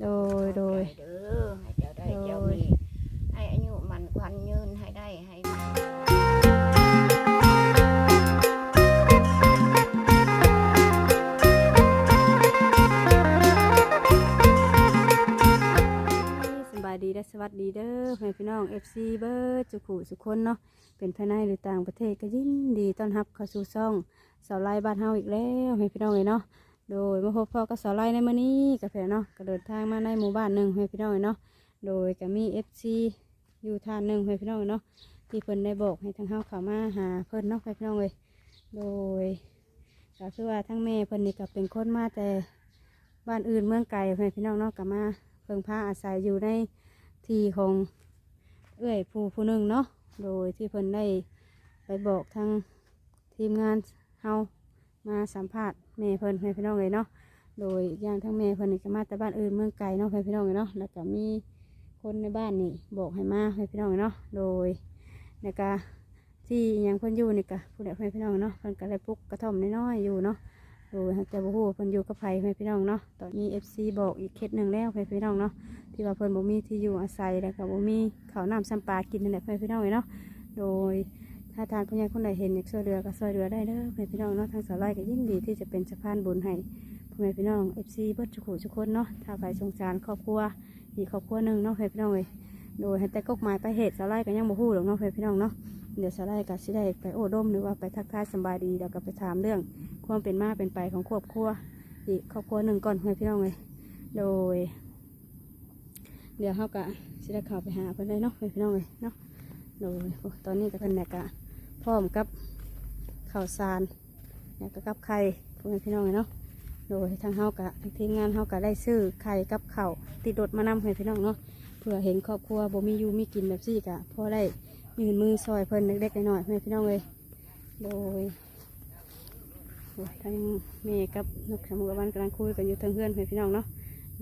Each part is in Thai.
โดยโดยเด้อให้เจ้าได้โดยเจ้ามีให้อายุมันควันยืนให้ได้ให้มันสบายดีและสวัสดีเด้อแม่พี่น้อง FC เบิร์ดสุขุสุขคนเนาะเป็นภายในหรือต่างประเทศก็ยินดีต้อนรับเข้าสู่ซ่องสาวไล่บ้านเฮาอีกแล้วแม่พี่น้องเลยเนาะ โดยมาพบพ่อกับสาวไล่ในมื้อนี้กับเพื่อนเนาะก็เดินทางมาในหมู่บ้านหนึ่งแม่พี่น้องเลยเนาะโดยก็มี FC อยู่ทานหนึ่งแม่พี่น้องเลยเนาะที่เพิ่นได้บอกให้ทางเฮาเข้ามาหาเพิ่นเนาะแม่พี่น้องเลยโดยก็คือว่าทั้งแม่เพิ่นนี่ก็เป็นคนมาแต่บ้านอื่นเมืองไกลแม่พี่น้องเนาะก็มาเพิ่งพาอาศัยอยู่ในที่ของเอื้อยผู้ผู้หนึ่งเนาะโดยที่เพิ่นได้ไปบอกทางทีมงานเฮามาสัมภาษณ์ แม่เพิ่นให้พี่น้องเลยเนาะโดยอย่างทั้งแม่เพิ่นนี่ก็มาแต่บ้านอื่นเมืองไกลเนาะให้พี่น้องเลยเนาะแล้วก็มีคนในบ้านนี่บอกให้มาให้พี่น้องเลยเนาะโดยแล้วก็ที่ยังเพิ่นอยู่นี่ก็ผู้ใดให้พี่น้องเนาะเพิ่นก็เลยปลุกกระท่อมน้อยๆอยู่เนาะโดยแต่บ่ฮู้เพิ่นอยู่กับไผให้พี่น้องเนาะตอนนี้ FC บอกอีกเคสหนึ่งแล้วให้พี่น้องเนาะที่ว่าเพิ่นบ่มีที่อยู่อาศัยแล้วก็บ่มีข้าวน้ำซ้ำปลากินนั่นแหละให้พี่น้องเลยเนาะโดย ถ้าทานผู้ใหญ่คนใดเห็นอยากช่วยเหลือก็ช่วยเหลือได้เด้อให้พี่น้องเนาะทางสาวไร่ก็ยินดีที่จะเป็นสะพานบุญให้พ่อแม่พี่น้อง FC เบิร์ดทุกผู้ทุกคนเนาะถ้าใครสงสารครอบครัวอีกครอบครัวหนึ่งเนาะให้พี่น้องเอ้ยโดยให้แต่กกหมายไปเหตุสาวไร่ก็ยังบ่ฮู้หรอกเนาะให้พี่น้องเนาะเดี๋ยวสาวไร่ก็สิได้ไปโอ้ดมหรือว่าไปทักทายสบายดีแล้วก็ไปถามเรื่องความเป็นมาเป็นไปของครอบครัวอีกครอบครัวหนึ่งก่อนให้พี่น้องเลยโดย เดี๋ยวเขากะสิได้เข้าไปหาเพื่อนได้เนาะให้พี่น้องเลยเนาะโดยตอนนี้ก็เป็นแนกะ พร้อมกับข้าวสารแล้วก็กับไข่พวกพี่น้องเลยเนาะโดยทางเฮากะทางทีมงานเฮากะได้ซื้อไข่กับข้าวติดรถมานำให้พี่น้องเนาะเพื่อเห็นครอบครัวบ่มีอยู่มีกินแบบซี่กะพอได้ยืนมือซอยเพิ่นเล็กๆน้อยๆให้พี่น้องเลยโดยทั้งแม่กับนกสมุทรวันกำลังคุยกันอยู่ทางเพื่อนเพื่อพี่น้องเนาะ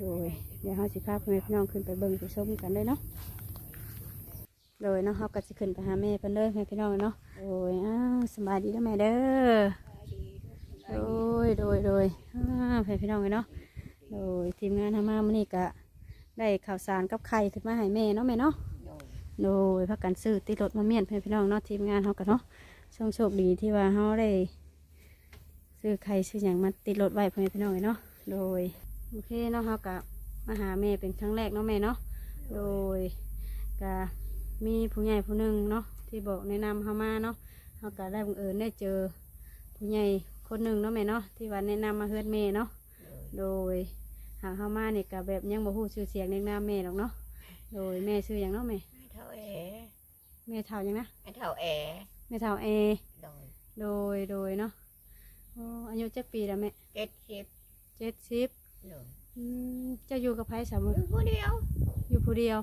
โดยเดี๋ยวเราสิพาเพื่อนพี่น้องขึ้นไปเบิ่งไปชมกันเลยเนาะ โดยเนาะเราก็สิขึ้นไปหาแม่เพิ่นเลยเพื่อนพี่น้องเนาะโดยอ้าวสบายดีเด้อแม่เด้อโดยโดยโดยอ้าวเพื่อนพี่น้องเลยเนาะโดยทีมงานทำมามื่อนี้ก็ได้ข่าวสารกับไข่ขึ้นมาให้แม่เนาะแม่เนาะโดยพักกันซื้อติดรถมาเมียนเพื่อนพี่น้องเนาะทีมงานเขากันเนาะโชคโชคดีที่ว่าเขาได้ซื้อไข่ซื้ออย่างมาติดรถไว้เพื่อนพี่น้องเนาะโดยโอเคเนาะเขากับมาหาแม่เป็นครั้งแรกเนาะแม่เนาะโดยก็ มีผู้ใหญ่ผู้หนึ่งเนาะที่บอกแนะนำเขามาเนาะเขาก็ได้บังเอิญได้เจอ ผู้ใหญ่คนหนึ่งเนาะแม่เนาะที่ว่าแนะนำมาเฮือนแม่เนาะโดยโดยหากเข้ามาเนี่ยก็แบบยังบ่ฮู้ชื่อเสียงเรียงนามแม่หรอกเนาะโดยแม่ชื่อหยังเนาะแม่ให้เท่าแอแม่เท่ายังนะให้เท่าแอแม่เท่าเอโดยโดยโดยเนาะโอ้อายุจักปีแล้วแม่เจ็ดสิบเจ็ดสิบโดยอืมเจะอยู่กับไผสามอมือยู่ผู้เดียวอยู่ผู้เดียว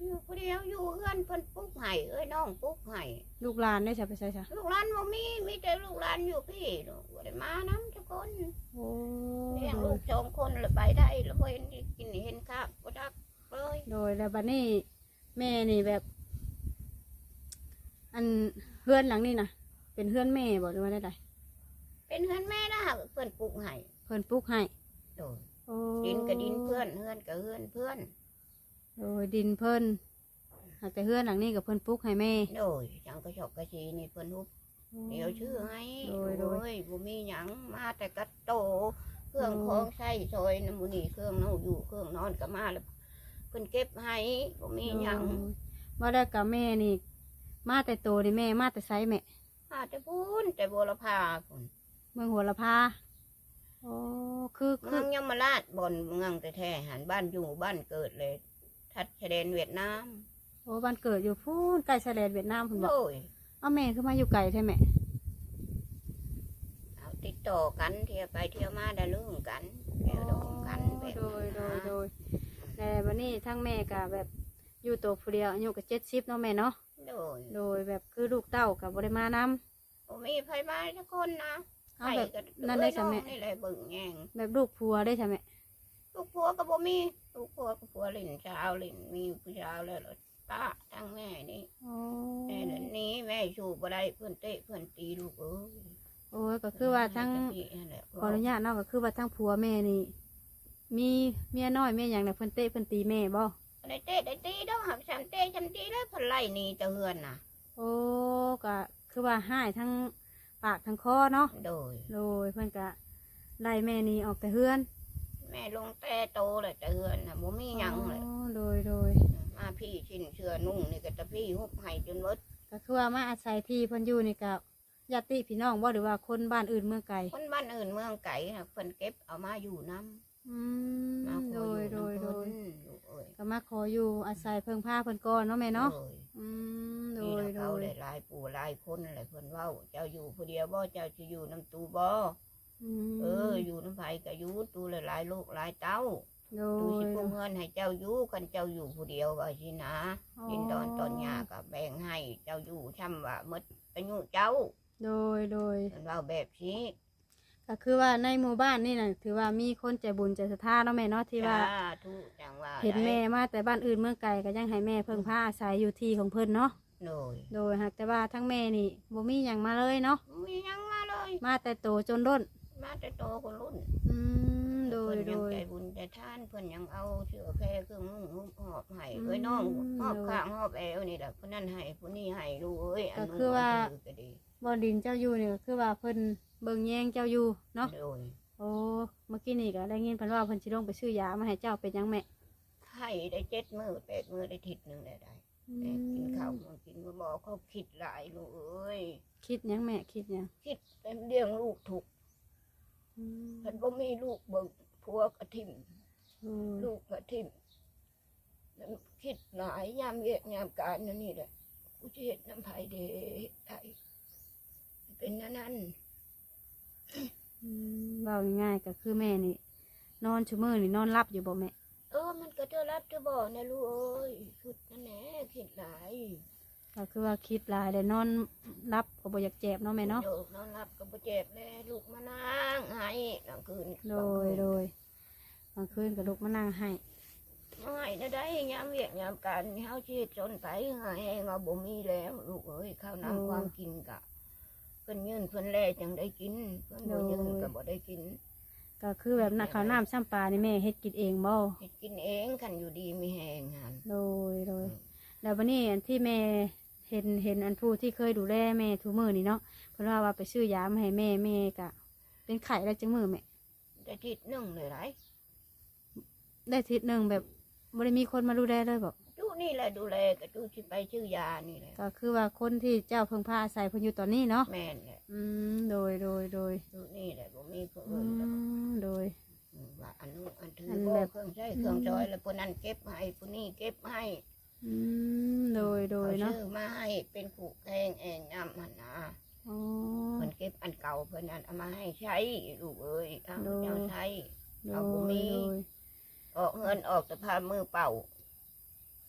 อืมอยู่ผู้เดียวอยู่เอื้อนเพิ่นปุ๊กไห้เอ้ยน้องปุ๊กไห้ลูกหลานได้ใช่ไปใช่ใช่ลูกหลานบ่มีมีแต่ลูกหลานอยู่พี่ลูกบ่ได้มานํทุกคนโอ้เลี้ยงลูกสองคนแล้วไปได้แล้วบ่เห็นกินเห็นข้าวบ่ดักเลยโดยแล้วบัดนี้แม่นี่แบบ อันเฮือนหลังนี่นะเป็นเฮือนแม่บอกหรือว่าได้ไดเป็นเฮือนแม่นะเพิ่นปลูกให้เพิ่นปลูกให้โดยโอ้ดินกับดินเพื่อนเฮือนกับเฮือนเพื่อน โดยดินเพิ่นหากแต่เฮือนหลังนี้กับเพิ่นปลูกให้แม่ โดยจังกระชอกกระชีนี่เพิ่นฮุบเดี๋ยวชื่อให้โดยโดยโอ้ยบ่มีหยังมาแต่กระโต เครื่องของใช้ซอยน้ำมูนี่เครื่องเนาอยู่เครื่องนอนก็มาแล้วเพิ่นเก็บให้บ่มีหยังว่าได้กับแม่นี่ มาแต่โตนี่แม่มาแต่ไซแม่มาแต่พูนแต่โบราพาพุ่นเมืองหัวละพาโอ้คือคืเมือองยมราชบ่อนเมืองแต่แท้ๆหันบ้านอยู่บ้านเกิดเลย ทัดชายแดนเวียดนามโอ้บ้านเกิดอยู่พูนใกล้ชายแดนเวียดนามพุ่นบอกโอ้ยเอาแม่คือมาอยู่ไกลใช่ไหมเอาติดต่อกันเที่ยวไปเที่ยวมาได้เรื่องกันเที่ยวดองกันแบบโดยโดยนั้นโดนะยแต่วันนี้ทั้งแม่กับแบบอยู่ตัวผู้เดียวอายุกับเจ็ดสิบเนาะแม่เนาะโดยโดยแบบคือลูกเต้ากับบริมานำผมมีไผมาทุกคนนะเอาแบบก็นั่นได้เอ้ยใช่ไหมองนี่แหละเบิ่งแยงแบบลูกผัวได้ใช่ไหม ลูกผัวก็บ่มีลูกผัวก็ผัวหลินชาวหลินมีผู้ชาวแล้วเหรอป้าทั้งแม่นี่โอ้แม่เดี๋ยวนี้แม่ชูบ่ได้เพื่อนเตะเพื่อนตีลูกเอ้ยโอ้ยก็คือว่าทั้งจะพี่นั่นแหละขออนุญาตเนาะก็คือว่าทั้งผัวแม่นี่ มีเมียน้อยเมียหยังน่ะเพิ่นเตะเพิ่นตีแม่บ่ได้เตะได้ตีดอกหักสามเตะสามตีแล้วเพิ่นไล่หนีแต่เฮือนน่ะ โอ้ก็คือว่าหายทั้งปากทั้งคอเนาะโดย โดยเพิ่นก็ไล่แม่นี้ออกแต่เฮือน แม่ลงแต่โตเลยแต่เฮือนน่ะบ่มีหยังเลยอ๋อโดยโดยมาพี่ชิ้นเชื่อนุ่งนี่ก็ตะพี่ฮุบให้จนหมดก็คือว่ามาอาศัยที่เพิ่นอยู่นี่ก็ญาติพี่น้องบ่หรือว่าคนบ้านอื่นเมืองไกลคนบ้านอื่นเมืองไก่น่ะเพิ่นเก็บเอามาอยู่นํอืมามขโดอยอยู่โดยนำโดเพิ่ยนลูกเอ้ยก็มาขออยู่อาศัยเพิ่งผ้าเพิ่นก่อนเนาะแม่เนาะโดยอืมโดนี่ยนะโดเขายเลยหลายปู่หลายคนเลยเพิ่นเว้า เจ้าอยู่ผู้เดียวบ่เจ้าจะอยู่น้ำตูบ่อืม เออ อยู่น้ำไผก็อยู่ตูเลยหลายลูกหลายเต้าโดตูยสิปรุงเงินให้เจ้าอยู่กันเจ้าอยู่ผู้เดียวว่าสินะอ๋อกินตอนตอนยาก็แบ่งให้เจ้าอยู่ช่ำว่าหมดอายุเจ้า โดยโดยเพิ่นเว้าแบบนี้ก็คือว่าในหมู่บ้านนี่น่ะถือว่ามีคนใจบุญใจศรัทธาเนาะแม่เนาะที่ว่าจ้ทุกจังว่าเห็นแม่มาแต่บ้านอื่นเมืองไกลก็ยังให้แม่เพิ่งผ้าอาศัยอยู่ที่ของเพิ่นเนาะโดยโดยหากแต่ว่าทั้งแม่นี่บ่มีหยังมาเลยเนาะมีหยังมาเลย มาแต่โตจนด้น มาแต่โตคนรุ่นอืมโดยเพิ่นโดยังย ใจบุญใจท่านเพิ่นยังเอาเสื้อแพรเครื่องนุ่งหุ้มหอบให้อืมเอ้ยน้องหอบโดยข้างหอบแอวนี่แหละผู้นั้นให้ผู้นี้ให้ลูกเอ้ยนก็นู้นคือว่านนี้ก็ดีบ่ดินเจ้าอยู่นี่ก็คือว่าเพิ่นเบิ่งแยงเจ้าอยู่เนาะ โดยโอ้ เมื่อกี้นี่ก็ได้ยินเพิ่นว่าเพิ่นสิลงไปซื้อยามาให้เจ้าเป็นหยังแม่ให้ได้เจ็ดมือแปดมือได้ทิศหนึ่งได้ได้อืแต่กินข้าวมมากินมาบอกเขาคิดหลายลูกเอ้ย คิดหยังแม่คิดหยัง คิดเป็นเลี้ยงลูกถูกอืม เพิ่นบ่มีลูกเบิ่งผัวกระทิมโอ้ลูกกระทิมแล้วคิดหลายยามเวียกยามการนั่นนี่แหละกูจะเห็นน้ำไผ่เดไทยเป็นนั่นนั่นอืมเว้าง่ายๆก็คือแม่นี่ นอนชั่วมื้อนี่นอนหลับอยู่บ่แม่ เออมันก็เธอรับเธอบอกนะลูกเอ้ยคิดนั่นแหละคิดหลาย ก็คือว่าคิดหลายแต่นอนหลับก็บ่อยากเจ็บเนาะแม่เนาะโยกนอนรับก็บ่เจ็บเลยลูกมานั่งให้กลางคืนโดยโดยบางคืนก็ลุกมานั่งให้ไม่นะได้ยามเวียกยามการเฮาชีวิตจนไปหาแหงเอาบ่มีแล้วลูกเอ้ยข้าวน้ำความกินกะเพิ่นยืนเพิ่นแลจังได้กินเพิ่นบ่ยืนก็บ่ได้กินก็คือแบบนักข้าวน้ำซ้ำปลานี่แม่เฮ็ดกินเองบ่เฮ็ดกินเองคันอยู่ดีมีแหงหันโดยโดยแล้ววันนี้อันที่แม่ เห็นเห็นอันผู้ที่เคยดูแลแม่ทุกมื้อนี่เนาะเพิ่นว่าว่าไปซื้อยามาให้แม่แม่ก็เป็นไข้แล้วจังมื้อแม่ได้ทิศหนึงเลยหลายได้อาทิศหนึงแบบบ่ได้มีคนมาดูแลเลยบ่จูนี่แหละดูแลก็จูสิไปชื่อยานี่แหละก็คือว่าคนที่เจ้าเพิ่งพาอาศัยเพิ่นอยู่ตอนนี้เนาะแม่นแหละอืมโดยโดยโดยจูนี่แหละบ่มีผู้อือื่นดอกมโดยว่าอันนู้นอันถืออันบ่แบบเครื่องใช้เครื่องจอยแล้วผู้นั้นเก็บให้ผู้นี้เก็บให้ อืมโดยโดยเขาเนาะซื้อมาให้เป็นขู่แทงเองย่ำมันนะอ๋อเพิ่นเก็บอันเก่าเพิ่นนั้นเอามาให้ใช้ลูกเอ้ยเอาโดยเจ้าใช้ โดเอาบ่ยมีโดยออกเงินออกแต่พามือเป่า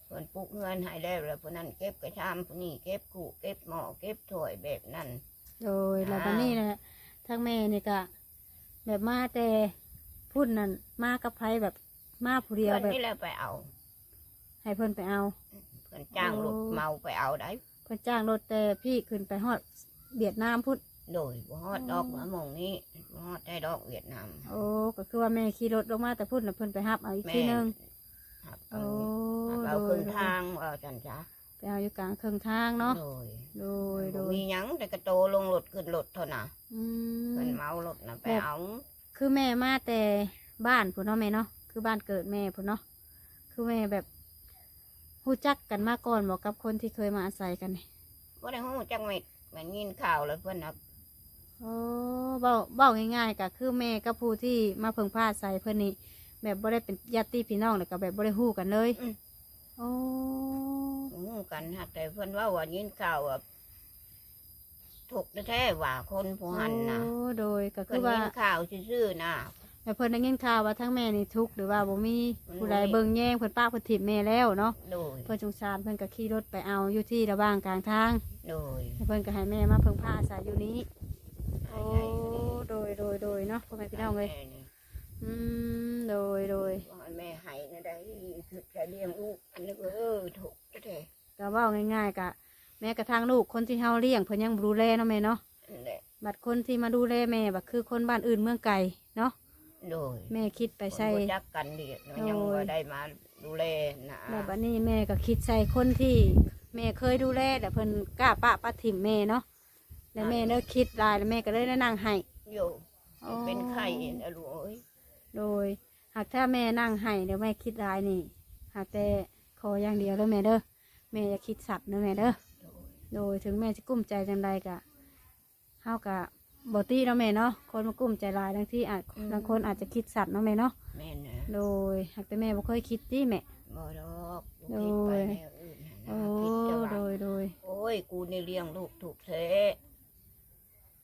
เพิ่นปลุกเงินให้แล้วแล้วผู้นั้นเก็บกระชามผู้นี้เก็บขู่เก็บหม้อเก็บถ้วยแบบนั้น โดยแล้วอ่าตอนนี้นะทั้งแม่นี่ก็แบบมาแต่พุ่นนั่นมากับไผแบบมาผู้เดียวเพิ่นแบบนี่แหละไปเอาให้เพิ่นไปเอา เพิ่นจ้างรถโอ้เมาไปเอาได้เพิ่นจ้างรถแต่พี่ขึ้นไปฮอดเวียดนามพุ่นโดยบ่ฮอดดอกเหมือนหมองนี้บ่ฮอดได้ดอกเวียดนามโอ้ก็คือว่าแม่ขี่รถลงมาแต่พุ่นแล้วเพิ่นไปรับเอาอีกแม่ทีหนึงครับโอ้เอาโดขึ้ยนทางว่าจันจ้ะไปเอาอยู่กลางเครื่องทางเนาะ โดย โดยโดบ่ยมีหยังแต่กระโตลงรถขึ้นรถเท่าน่ะอืเพิ่นมเมารถน่ะไปแบบเอา คือแม่มาแต่บ้านพุ่นเนาะแม่เนาะ คือบ้านเกิดแม่พุ่นเนาะ คือแม่แบบ รู้จักกันมาก่อนบอกกับคนที่เคยมาอาศัยกันนี่บ่ได้ฮู้จักเม็ดแม่นยินข่าวแล้วเพิ่นน่ะโอ้เบาเบาง่ายๆก็คือแม่กับผู้ที่มาเพิ่งพาอาศัยเพื่อนนี่แบบบ่ได้เป็นญาติพี่น้องแล้วก็แบบบ่ได้ฮู้กันเลยโอ้ฮู้กันฮักแต่เพิ่นว่าว่ายินข่าวว่าถูกแท้ๆว่าคนผู้หันน่ะโอ้โดยก็เพิ่คืนอว่ายินข่าวซื่อๆน่ะ แบบเพิ่นได้ยินข่าวว่าทั้งแม่นี่ทุกข์หรือว่าบ่มีมันผู้ใดบ่มีเบิ่งแย่งเพิ่นป้าเพิ่นถิ่มแม่แล้วเนาะโดยเพิ่นสงสารเพิ่นก็ขี่รถไปเอาอยู่ที่ระหว่างกลางทางโดยแล้วเพิ่นก็ให้แม่มาเพิ่งพาอาศัยอยู่นี้ให้โอ้ได้โดยโดยโดยเนาะพ่อแม่พี่น้องเลยแม่นี่อืมโดยโดยว่าให้แม่ให้นะได้คือจะเลี้ยงลูกอันนี้ก็เออถูกแท้ก็เว้าง่ายๆก็แม้กระทั่งลูกคนที่เฮาเลี้ยงเพิ่นยังบ่ดูแลเนาะแม่เนาะๆนั่นแหละบัดคนที่มาดูแลแม่บัดคือคนบ้านอื่นเมืองไกลเนาะ โดยแม่คิดไปใส่ คนรู้จักกันดีเนาะยังโดยว่าได้มาดูแลนะแล้วบัดนี้แม่ก็คิดใส่คนที่ แม่เคยดูแลแต่เพิ่นกล้าปะปะถิ่มแม่เนาะแล้วแม่เลิกคิดหลายแล้วแม่ก็เลยได้นั่งให้ อยู่อ๋อ เป็นไข่นะลูกเอ้ยโดย หากถ้าแม่นั่งให้เดี๋ยวแม่คิดหลายนี่ หากแต่ขออย่างเดียวแล้วแม่เด้อแม่อย่าคิดสัตว์นะแม่เด้อโดยโดยถึงแม่จะกุ้มใจจังใดกะเฮากะ บอตี้เนาะแม่เนาะคนมากุ้มใจหลายบางที่อาจบางคนอาจจะคิดสัตว์เนาะแม่เนาะแม่นะโดยหากแต่แม่บ่เคยคิดติแม่ บ่ดอกลูกโดคิดไปยแนวอื่นน่ะโอ้นะคิดจะว่าโดยโดยโอ้ยกูนี่เลี้ยงลูกถูกเท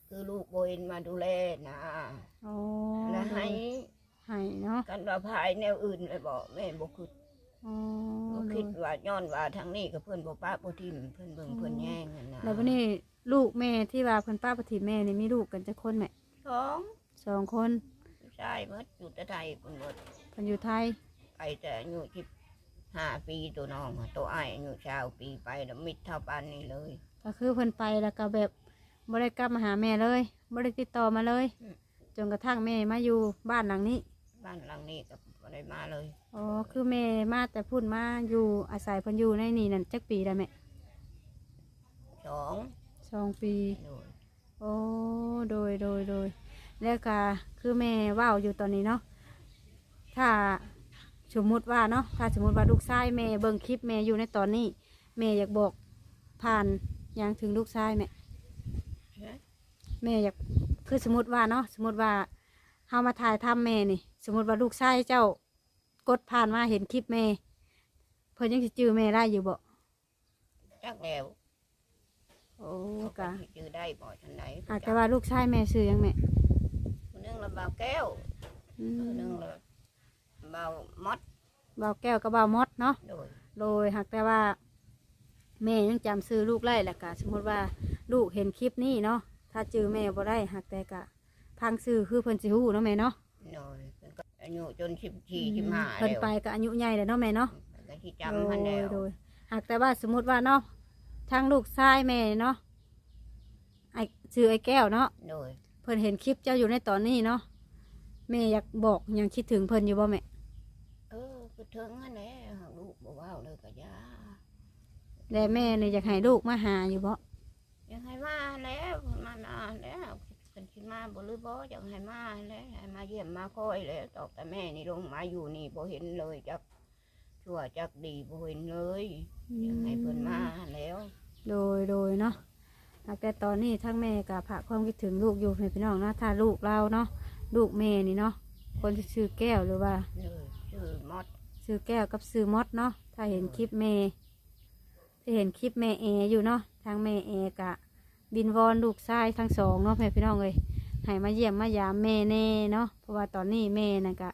คือลูกโบเอ็นมาดูแลนะโอ้แล้วให้ให้เนาะกันว่าภายแนวอื่นเลยบอกแม่บอกคือ อ๋อบ่โดคิดยว่าย้อนว่าทางนี้กับเพื่อนบ่ป้าบ่ทิมเพื่อนเบิ่งเพื่อนแย่งกันนะแล้ววันนี้ลูกแม่ที่ว่าเพิ่นป้าปฏิแม่นี่มีลูกกันจะคนแม่สองสองคนชายหมดอยู่แต่ไทยเพิ่นหมดเพิ่นอยู่ไทยไปแต่อายุสิบห้าปีตัวน้องอะตัวอ้ายอายุชาวปีไปแล้วมิดเท่าปานนี้เลยก็คือเพิ่นไปแล้วก็แบบบ่ได้กลับมาหาแม่เลยบ่ได้ติดต่อมาเลย จนกระทั่งแม่มาอยู่บ้านหลังนี้ บ้านหลังนี้ก็ บ่ได้มาเลยอ๋อคือแม่มาแต่พูดมาอยู่อาศัยเพิ่นอยู่ในนี่นั่นจักปีแล้วแม่สองสองปี โดยโอ้โดยโดยโดยแล้วก็คือแม่เว่าอยู่ตอนนี้เนาะถ้าสมมุติว่าเนาะถ้าสมมุติว่าลูกชายแม่เบิ่งคลิปแม่อยู่ในตอนนี้ แม่อยากบอกผ่านหยังถึงลูกชายแม่เอ๊ะแม่อยากคือสมมติว่าเนาะสมมติว่า เฮามาถ่ายทำแม่นี่ สมมติว่าลูกชายเจ้ากดผ่านมาเห็นคลิปแม่เพิ่นยังสิจื้อแม่ได้อยู่บ่จักแล้วโอ้เขากะก็สิจื้อได้บ่ทันใดอาจจะว่าลูกชายแม่ซื้อหยังแม่คนหนึงละบ่าวแก้วอืคนหนึงมละบ่าวมดบ่าวแก้วกับบ่าวมดเนาะโดยโดยหากแต่ว่า แม่ยังจำซื้อลูกไล่แหละกะสมมติว่าลูกเห็นคลิปนี้เนาะถ้าจื้อแม่บ่ได้หากแต่กะ พังซื้อคือเพิ่นสิฮู้เนาะแม่เนาะโดยเพิ่นก็อายุจนสิบสี่สิบห้าเพิ่นแล้วไปก็อายุใหญ่แล้วเนาะแม่เนาะเพิ่นก็สิจำมันแล้วโดยโดยหากแต่ว่าสมมติว่าเนาะทางลูกชายแม่เนาะไอชื่อไอ้แก้วเนาะโดยเพิ่นเห็นคลิปเจ้าอยู่ในตอนนี้เนาะแม่อยากบอกอยังคิดถึงเพิ่นอยู่บ่แม่เออคือถึงอันนี้หากลูกบอกว่าเลยก็อยาและแม่เนี่ยอยากให้ลูกมาหาอยู่บ่อยากให้มาแล้วมามาแล้วเป็นขึ้น มาบ่หรือบ่อยากให้มาแล้วให้มาเยี่ยมมาคอยแล้วตอกแต่แม่นี่ลงมาอยู่นี่บ่เห็นเลยจักชั่วจักดีบ่เห็นเลยอยากให้เพิ่นมาแล้ว โดยโดยเนาะหากแต่ตอนนี้ทั้งแม่กับพระความคิดถึงลูกอยู่ให้พี่น้องเนาะถ้าลูกเราเนาะลูกแม่นี่เนาะคนที่ชื่อแก้วหรือว่าเลยชื่อมอดซื้อแก้วกับซื้อมดเนาะถ้าเห็นคลิปแม่ถ้าเห็นคลิปแม่เออยู่เนาะทางแม่เอกะบินวอนลูกชายทั้งสองเนาะแม่พี่น้องเลย ให้มาเยี่ยมมายามแม่แน่เนาะเพราะว่าตอนนี้แม่น่ะกะ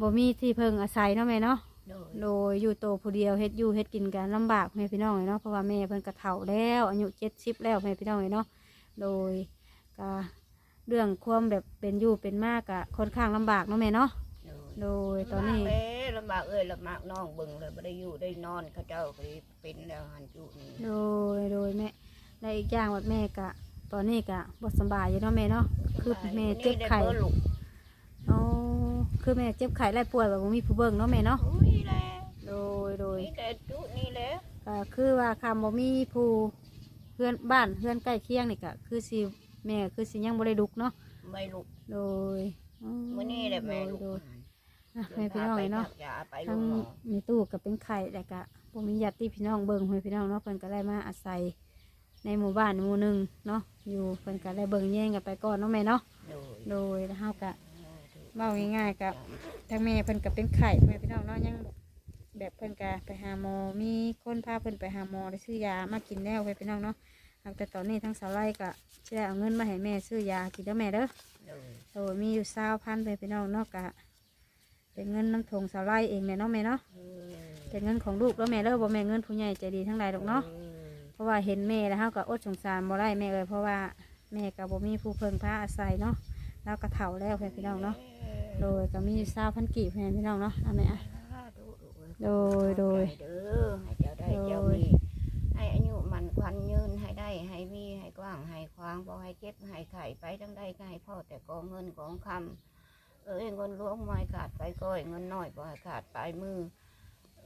บ่มีที่เพิ่งอาศัยเนาะแม่เนาะโดยโดยอยู่โตวผู้เดียวเฮ็ดอยู่เฮ็ดกินกันลำบากแม่พี่น้องเลยเนาะเพราะว่าแม่เพิ่นกระเฒ่าแล้วอายุเจ็ดสิบแล้วแม่พี่น้องเลยเนาะโดยกะเรื่องความแบบเป็นอยู่เป็นมากกะค่อนข้างลำบากเนาะแม่เนาะโดยโดยตอนนี้ลำบากเอ้ยลำบากน้องเบิ่งเลยบ่ได้อยู่ได้นอนเขาเจ้าก็เป็นแล้วหันจุนี่โดยโดยแม่และอีกอย่างว่าแม่กะ ตอนนี้กะบสำบายอยู่เนาะแม่เนาะคือแม่เจ็บไข้วันนี้ด้เบิ่งลูกอ๋อคือแม่เจ็บไข้ไล่ป่วยแบบบ่มีผู้เบิ่งเนาะแม่เนาะโอ้ยแหละโดยโดยนี่แหละจุนี่แหละก็คือว่าคำบ่มีผู้เพื่อนบ้านเพื่อนใกล้เคียงนี่กะคือสิแม่คือสิยังบ่ได้ลุกเนาะไม่ลูกโดยอ๋อมื้อนี้แหละแม่ลูกโดยอะแม่พี่น้องเนาะ อย่าไปลทั้งงหมอ มีตู้กับเป็นไข่แต่กะบ่มีญาติพี่น้องเบิ่งให้พี่น้องเนาะเพิ่นก็ได้มาอาศัย ในหมู่บ้านหมู่หนึงเนาะอยู่เพิ่นก็ได้เบิ่งแย่งกันไปก่อนเนาะแม่เนาะโดยโดยแล้วเฮากะเว้าง่ายๆกับทางแม่เพิ่นก็เป็นไข่แม่พี่น้องเนาะยังแบบเพิ่นก็ไปหาหมอมีคนพาเพิ่นไปหาหมอได้ซื้อยามากินแล้วแม่พี่น้องเนาะหากแต่ตอนนี้ทั้งสาวไร่ก็สิได้เอาเงินมาให้แม่ซื้อยากินเด้อแม่เด้อโดยโอ้ยมีอยู่20,000แม่พี่น้องเนาะกะเป็นเงินน้ำทงสาวไร่เองแม่เนาะแม่เนาะเออเป็นเงินของลูกแล้วแม่เลิกบ่แม่เงินผู้ใหญ่ใจดีทั้งหลายดอกเนาะออ เพราะว่าเห็นแม่แล้วเฮาก็อดสงสารบ่ได้แม่เลย เพราะว่าแม่ก็บ่มีผู้เพิ่งพาอาศัยเนาะแล้วก็เฒ่าแล้วเพื่อนพี่น้องเนาะโดยก็มีอยู่20,000กีบพี่น้องเนาะเอาแม่อะโดยโดยเด้อให้เจ้าได้โดยเจ้ามีให้อายุมันควันยืนให้ได้ให้มีให้กว้างให้ควางบ่ให้เจ็บให้ไข่ไปทั้งได้ก็ให้พ่อแต่กองเงินกองคเอ้ยเงินหลวงไม่ขาดไปก้อยเงินน้อยบ่ให้ขาดไปมือ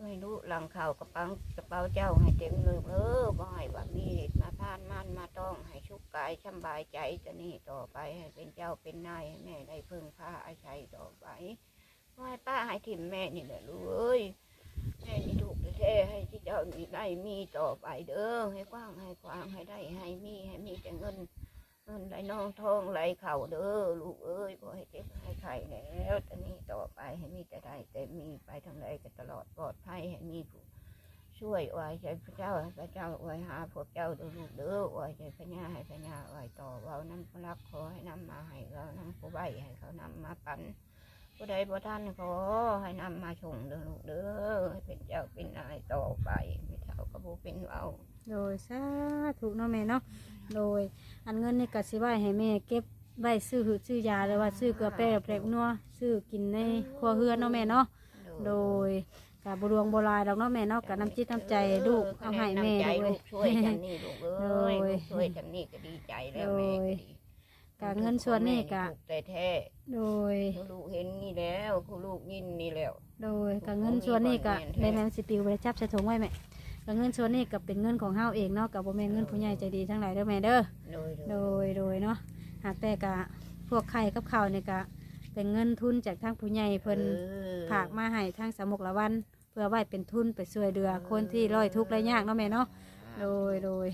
เอ้ยรู้หลังข่าวกระปังกระเป๋าเจ้าให้เต็มเลยเออบ่ให้ว่ามีเหตุมาพานมันมาต้องให้ชุกกายสำบายใจจะนี่ต่อไปให้เป็นเจ้าเป็นนายให้แม่ได้พึ่งพาอาศัยต่อไปว่าให้ป้าให้ทิมแม่นี่แหละลูกเอ้ยแม่นี่ถูกแท้ให้ที่เจ้านี่ได้มีต่อไปเด้อให้กว้างให้กว้างให้ได้ให้มีให้มีแต่เงิน เงินไหลนองทองไหลเข่าเด้อลูกเอ้ยบ่ให้เจ็บให้ไข้แล้วต่นี้ต่อไปให้มีแต่ได้แต่มีไปทางใดก็ตลอดปลอดภัยให้มีผู้ช่วยอวยใจพระเจ้าให้พระเจ้าอวยหาพวกเจ้าเด้อลูกเด้ออวยใจพระญาให้พระญาอวยต่อเว้าน้ำรักขอให้นำมาให้เรานำผู้ใบให้เขานำมาปันผู้ใดบ่ท่านขอให้นำมาชงเด้อลูกเด้อให้เป็นเจ้าเป็นนายต่อไปไม่เท่ากับผู้เป็นเว้า โดยสาธุเนาะแม่เนาะโดย อันเงินนี่ก็สิไว้ให้แม่เก็บไว้ซื้อหืดซื้อยาเลยว่าซื้อเกลือแป้งแผลกนัวซื้อกินในครัวเฮือนเนาะแม่เนาะโดยกับบรวงโบราณดอกเนาะแม่เนาะกับน้ำจิตน้ำใจลูกเอาให้แม่น้ำใจด้วลูยกช่วยจันนี่ลูกเอ้ยโดยลูกช่วยจันนี่ก็ดีใจแล้วแม่ก็ดีกะเงินส่วนนี้กะถูแต่แท้โดยผู้ลูกเห็นนี่แล้วผู้ลูกยินนี่แล้ว โดยกับเงินส่วนนี้ก็บ่มีบ่แม่นแท้แม่แม่สิปิวไปจับใส่ถุงไว้แม่ กับเงินส่วนนี้ก็เป็นเงินของเฮาเองเนาะกับบ่แม่นเงินผู้ใหญ่ใจดีทั้งหลายเด้อแม่เด้อโดยโดยโดยเนาะหากแต่กะพวกไข่กับข้าวเนี่ยกะเป็นเงินทุนจากทางผู้ใหญ่เพิ่นออฝากมาให้ทางสามุกละวัน เพื่อไว้เป็นทุนไปช่วยเหลือคนที่ร้อยทุกข์ร้อยยากเนาะแม่เนาะโดยโดย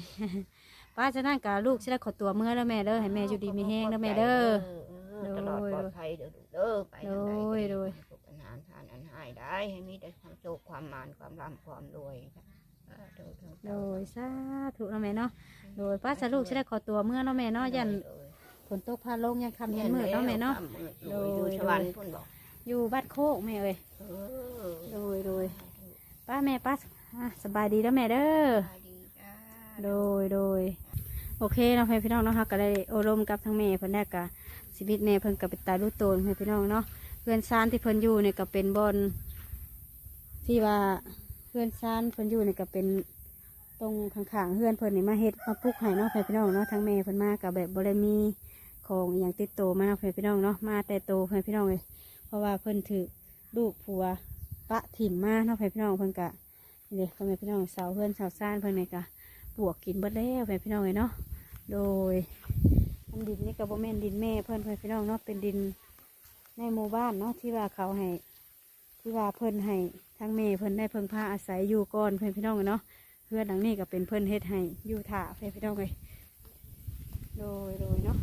ป้าจะนั่งกับลูกสิได้ขอตัวเมื่อแล้วแม่เด้อให้แม่อยู่ดีมีแห้งแล้วแม่เด้อเออตลอดปลอดภัยเด้อลูกเด้อไปทางใดโดยโดย สุขอาหารทานอันให้ได้ให้มีแต่ความโชคความมานความร่ำความรวยจ้ะ สาธุเถิโดยสาธุเนาะแม่เนาะโดยป้าจะลูกสิได้ขอตัวเมื่อเนาะแม่เนาะยันโดยฝนตกพาลงยังคำยันมืดเนาะแม่เนาะ โดยโดยอยู่สวรรค์พุ่นบอกอยู่บ้านโคกแม่เอ้ยเออโดยโดยป้าแม่ป้าอะสบายดีแล้วแม่เด้อสวัสดีจ้า โดยโดยโอเคเนาะพี่น้องเนาะค่ะก็ได้โอรมกับทั้งแม่เพิ่นได้กะชีวิตแม่เพิ่นก็เป็นตายรู้โตนให้พี่น้องเนาะเพื่อนซานที่เพิ่นอยู่เนี่ยก็เป็นบอนที่ว่าเพื่อนซานเพิ่นอยู่เนี่ก็เป็นตรงข้างๆเพื่อนเพิ่นนี่มาเฮ็ดมาปลูกให้เนาะพี่น้องเนาะทั้งแม่เพิ่นมากับแบบบ่ได้มีของอย่างติดโตมาเนาะพี่น้องเนาะมาแต่โตพี่น้องเลยเพราะว่าเพิ่นถือลูกผัวปะถิ่มมาเนาะพี่น้องเพิ่นกะนี่เด้พ่อแม่พี่น้องสาวเพื่อนสาวซ่านเพิ่นนี่กะปวกกินเบิดแล้วแม่พี่น้องเลยเนาะโดยดินนี่ก็บ่แมนดินแม่เพื่อนเพื่อนพี่น้องเนาะเป็นดินในหมู่บ้านเนาะที่ว่าเขาให้ที่ว่าเพิ่นให้ ทางแม่เพิ่นได้เพิ่งพาอาศัยอยู่ก่อนเพื่อนพี่น้องเนาะเพื่อนหลังนี้ก็เป็นเพิ่อนเฮ็ดให้อยู่ถ่าเพื่อนพี่น้องเลยโดยโดยเนาะ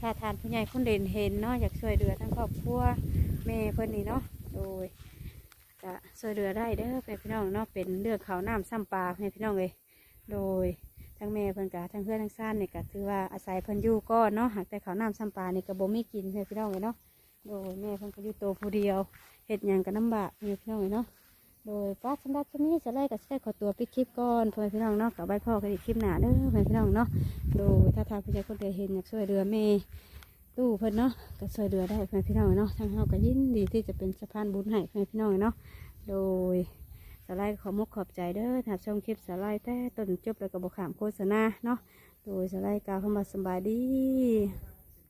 ถ้าทานผู้ใหญ่คนเด่นเห็นเนาะอยากช่วยเหลือทั้งครอบครัวแม่เพิ่นนี่เนาะโดยจะช่วยเหลือได้เด้อเพื่อนพี่น้องเนาะเป็นเรื่องข้าวน้ำซ้ำปลาเพื่อนพี่น้องเลยโดยทั้งแม่เพิ่นกะทั้งเพื่อนทั้งซ่านเนี่ยก็ถือว่าอาศัยเพิ่นอยู่ก้อนเนาะหากแต่เขาวน้ำซ้ำปลานี่ก็บ่มีกินเพื่อนพี่น้องเลยเนาะโดยแม่เพิ่นก็อยู่โตผู้เดียวเฮ็ดหยังก็ลำบากเพื่อนพี่น้องเลยเนาะ โดยป้าสำหรับคลิปนี้จะไล่กับจะได้ขอตัวปิดคลิปก่อนเพื่อนพี่น้องเนาะกับใบพ่อกันอีกคลิปหนาเด้อเพื่อนพี่น้องเนาะโดยถ้าทางผู้ใหญ่คนใดเห็นอยากช่วยเหลือแม่ตู้เพิ่นเนาะก็ช่วยเหลือได้เพื่อนพี่น้องเนาะทางเฮาก็ยินดีที่จะเป็นสะพานบุญให้เพื่อนพี่น้องเนาะโดยสไลด์ขอมกขอบใจเด้อถ้าชมคลิปสไลด์แต่ต้นจบแล้วก็บอกขามโฆษณาเนาะโดยสไลด์กล่าวเข้ามาสบายดี